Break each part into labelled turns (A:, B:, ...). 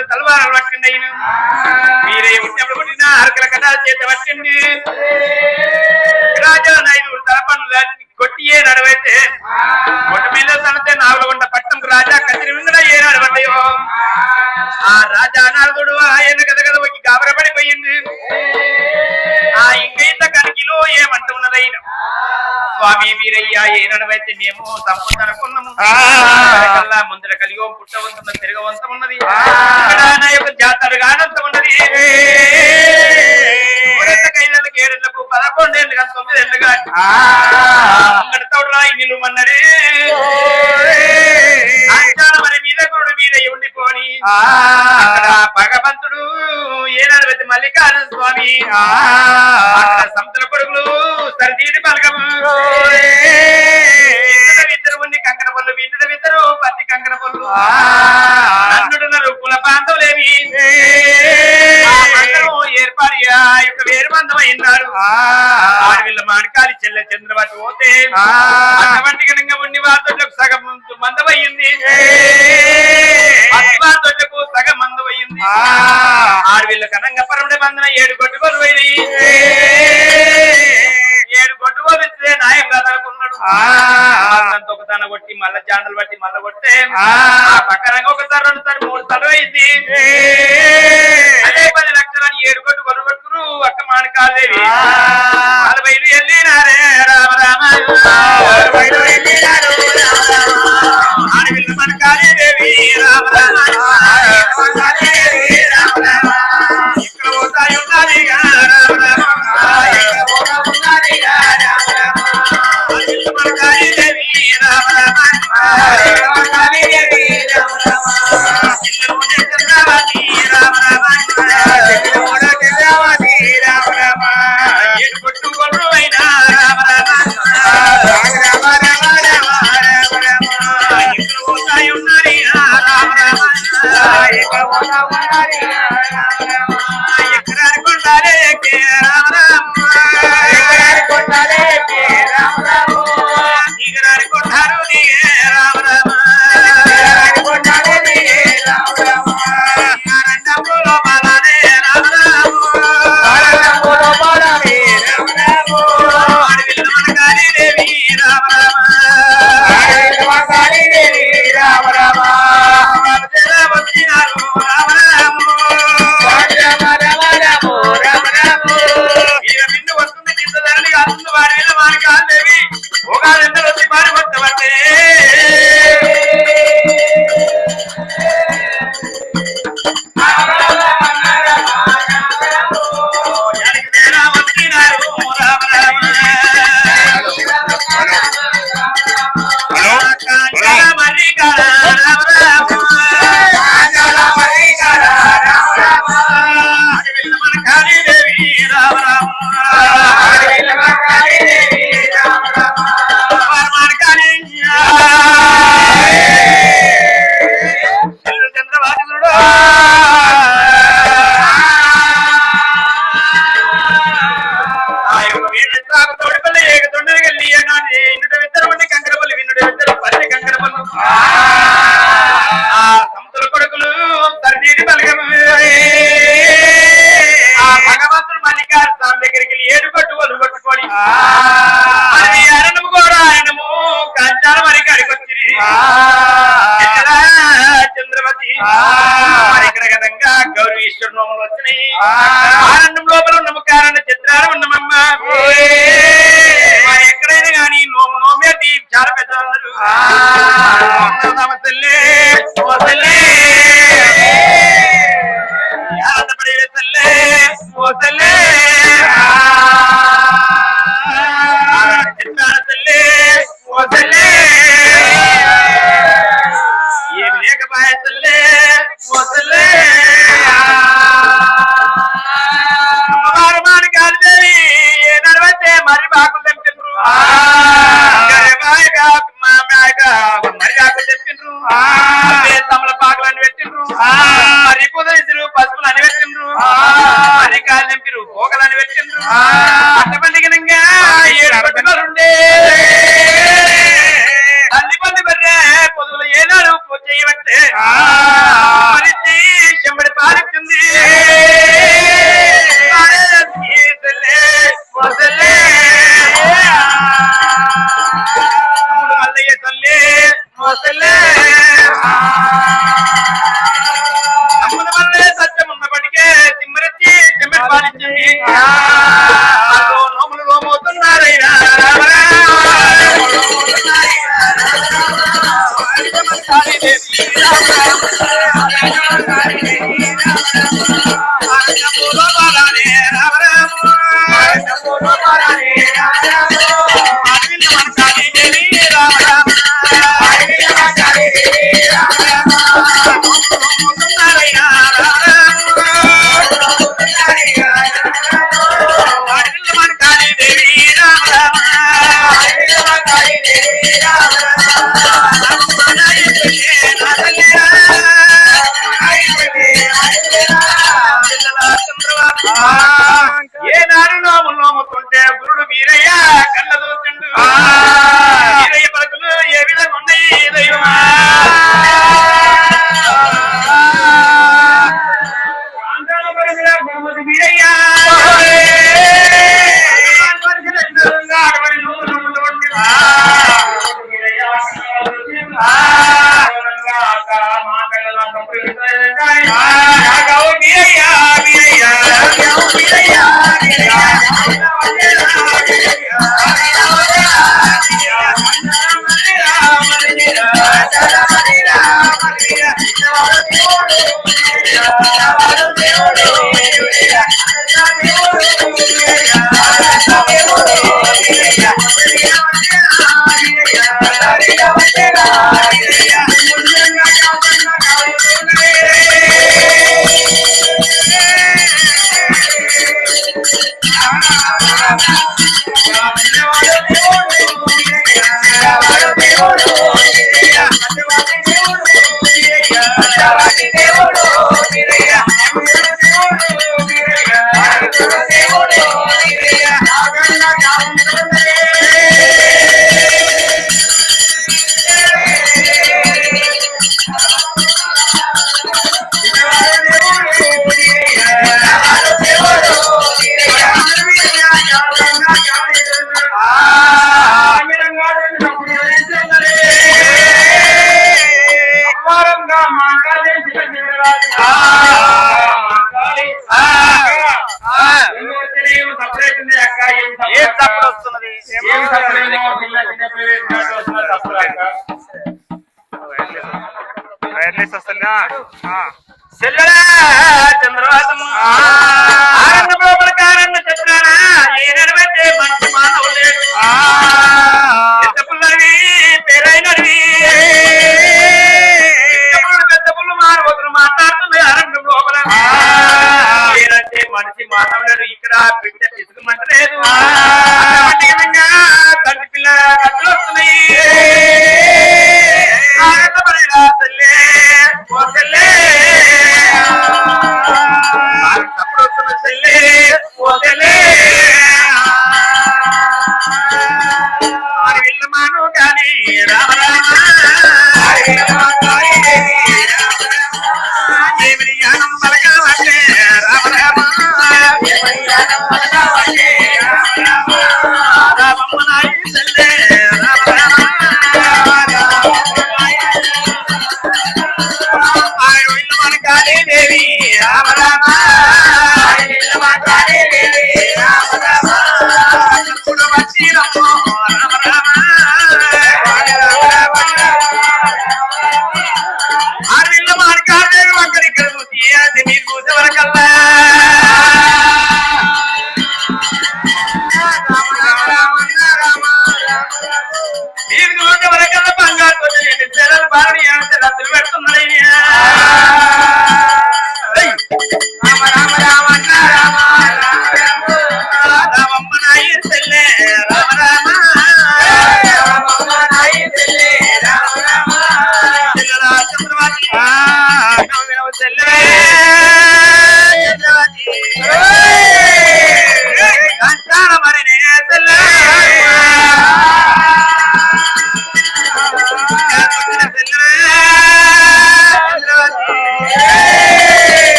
A: ఉన్నటువంటి తలవారాలు పట్టండి అయిన మీరే ఉన్నప్పుడు పుట్టిన అరకల కథ చేత పట్టండి రాజా నాయుడు తలపన్ను కొట్టియే నడవైతే కొట్టు మీద తనతే నావల ఉండ పట్టం రాజా కత్తిరి మీద ఏ నడవటయో. ఆ రాజా నారదుడు ఆయన కథ కథ వచ్చి గాబరపడిపోయింది. ఆ ఇంగైత కనికిలో ఏమంటున్నదైన? స్వామి వీరయ్య ఏనడవైతే మేము సంపూర్ణకున్నాము ముందర కలిగో పుట్టవంతున్న తిరగవంతం ఉన్నది నా యొక్క జాతర ఉన్నది పదకొండేళ్ళు కానీ తొమ్మిదేళ్ళు కానీ మీద ఉండిపోని. మల్లికార్జున స్వామి సంతుల కొడుకులు సరిదీడి పలకము ఇద్దరు ఇద్దరు ఉండి కంకణ పళ్ళు ఇందుడు ఇద్దరు పత్తి కంకణ పళ్ళు అంతా ఒకసారి కొట్టి మళ్ళా చాండలు బట్టి మళ్ళా కొట్టే. పక్కన ఒకసారి రెండు సార్ మూడు సార్లు అయింది. అదే పది లక్షలని ఏడు కొట్టు కొనబట్టుకురు అక్క మానకాలేవి నలభైలు వెళ్ళినారే రామ రామ. నలభైలు వెళ్ళినారు ఆడపిల్ల మనకాలేవి రామ రామ. కుదిరించరు పసుపులు అనిపెట్టిండ్రు అరికాలు నింపిరు పోగలు అనిపెట్టిండ్రు అట్ట పండుగనంగా ఏడు పట్టుకోరు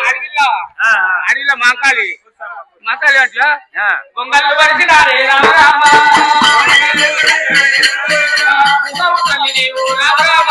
B: అడవిలో అడవిలో మాకాలి మాకాలి అట్లా పొంగల్ పడిచినారే రామ రామ రామ రామ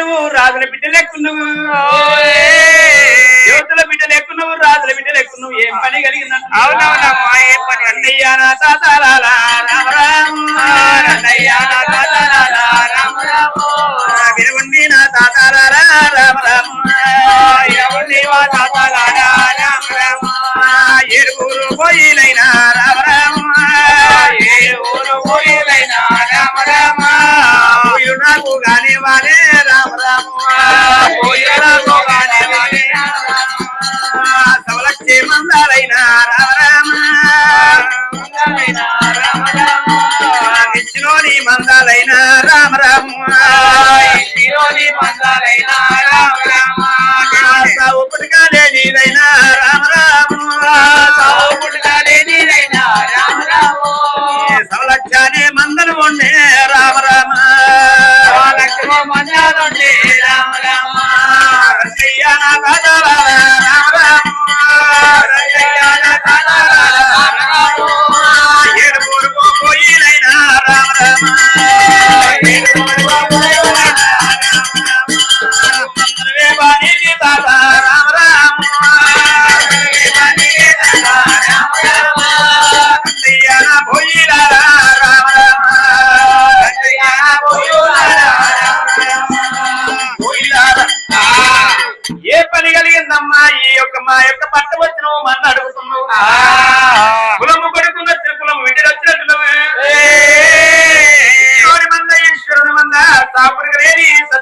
A: నువ్వు రాజుల బిడ్డ లెక్కున్నావు దేవతల బిడ్డ లెక్కున్నావు రాజుల బిడ్డ లెక్కున్నావు ఏం పని కలిగింది అవునవునమ్మా ఏం పని? అన్నయ్యా నా తాత రామ నా తాత రామ ఎవరి తాత పోయిన
B: ass
C: a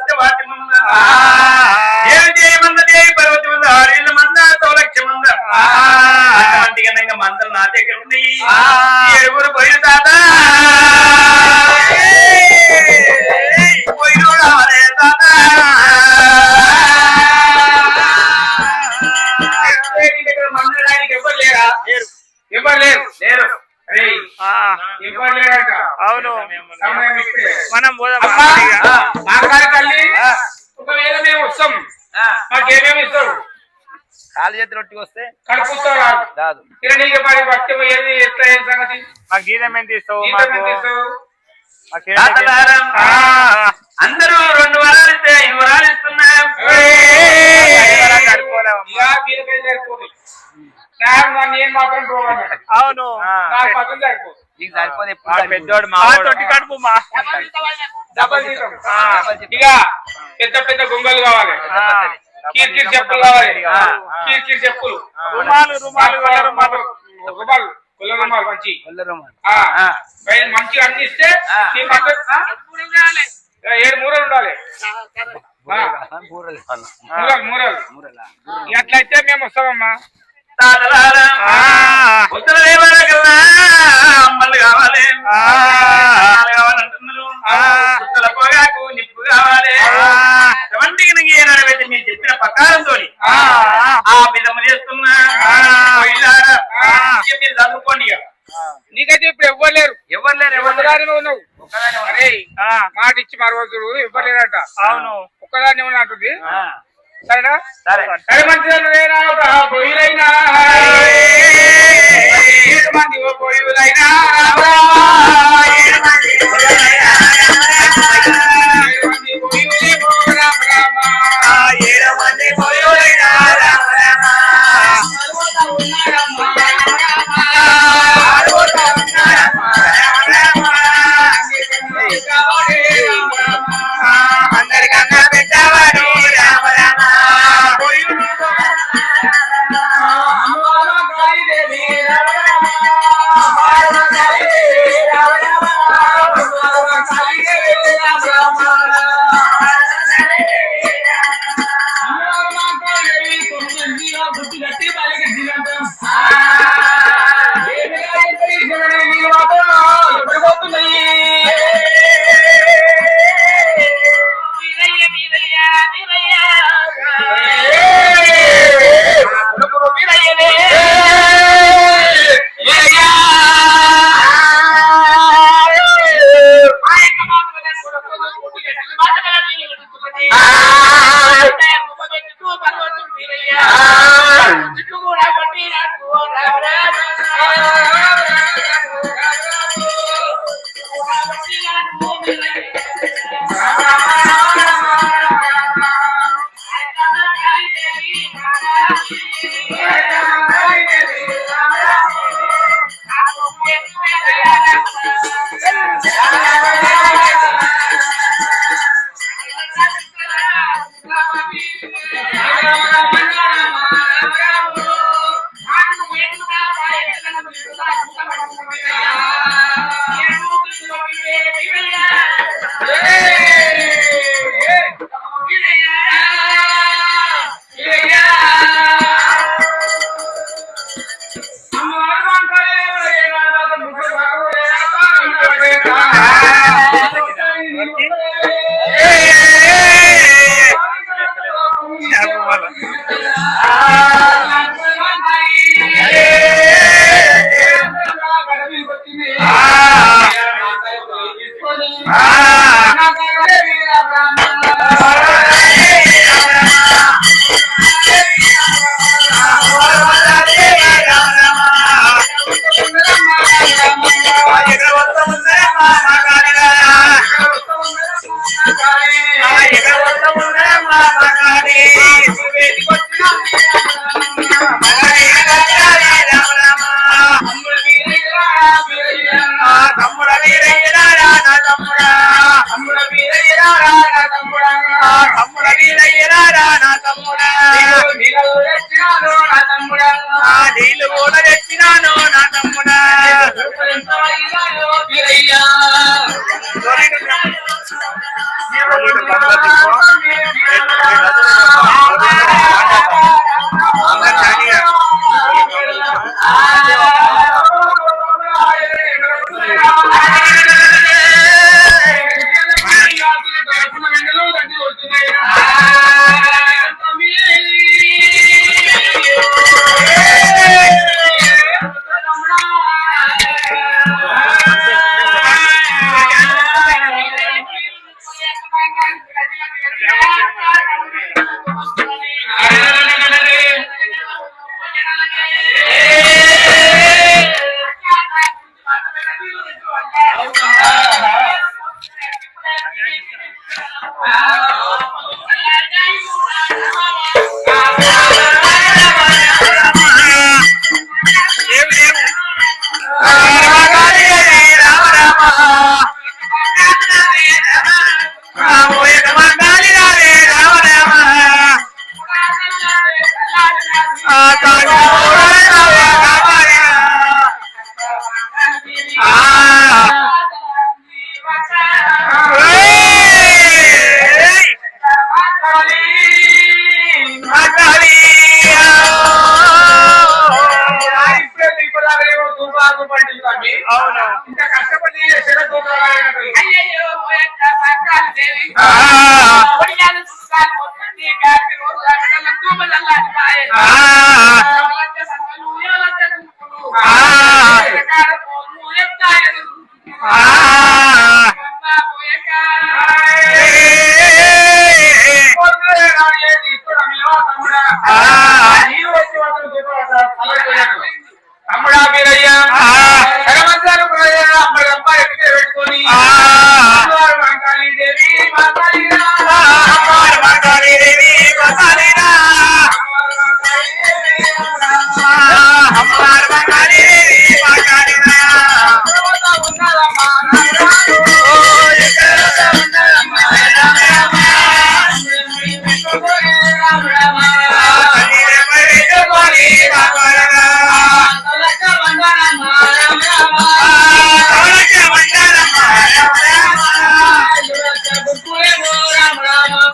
C: చేతి రొట్టి వస్తే
B: రాదు.
D: మాకు గీతం. ఎంత ఇస్తావు
A: అందరూ రెండు వరాలు ఇస్తే ఐదు వరాలు ఇస్తున్నాం.
D: అవును.
B: పెద్ద పెద్ద గుంగలు కావాలి. కీర్కిర్ చెప్పులు కావాలి. కీర్కిర్ చెప్పులు.
D: రుమాలు రుమాలు రుమాలు
B: రుమాలు ఏడు ఉండాలి. ఎట్లయితే మేము వస్తామమ్మా. ఒక్కదానివే ఉన్నావు. మాట ఇచ్చి మరో చూడు ఇవ్వలేదట
D: అవును.
B: ఒక్కదాన్ని ఉన్నా సరేనా?
A: సరే.
B: మంచి మంది Hallelujah.
D: Hallelujah.